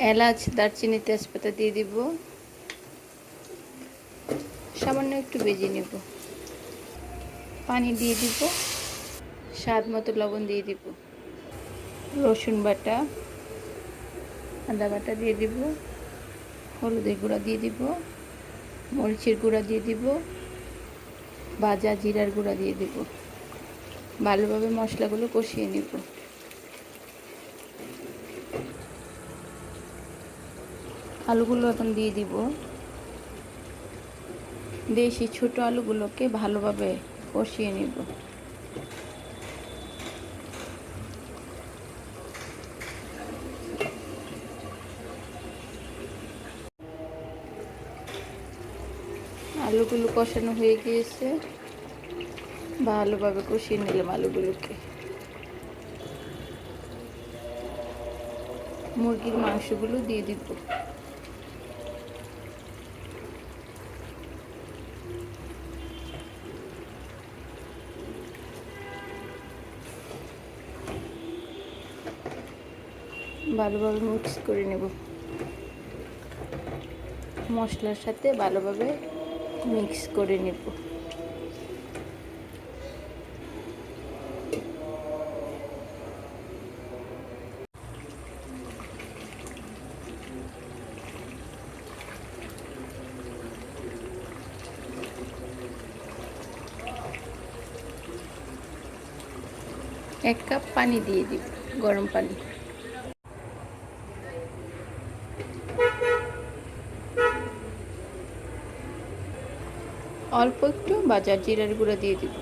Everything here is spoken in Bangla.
এলাচ, দারচিনি, তেজপাতা দিয়ে দিব। সামান্য একটু বেজে নেব। পানি দিয়ে দিব। স্বাদ মতো লবণ দিয়ে দিব। রসুন বাটা, আদা বাটা দিয়ে দিব। হলুদের গুঁড়া দিয়ে দিব। মরিচের গুঁড়া দিয়ে দিব। ভাজা জিরার গুঁড়া দিয়ে দিব। ভালোভাবে মশলাগুলো কষিয়ে নেব। আলুগুলো এখন দিয়ে দিব। দেশি ছোট আলুগুলোকে ভালোভাবে কষিয়ে নিব। আলুগুলো কষানো হয়ে গিয়েছে। ভালোভাবে কষিয়ে নিলাম আলুগুলোকে। মুরগির মাংসগুলো দিয়ে দিব। ভালোভাবে মিক্স করে নেব। মশলার সাথে ভালোভাবে মিক্স করে নেব। এক কাপ পানি দিয়ে দিব, গরম পানি। অল্প একটু বাজার জিরার গুঁড়া দিয়ে দিব।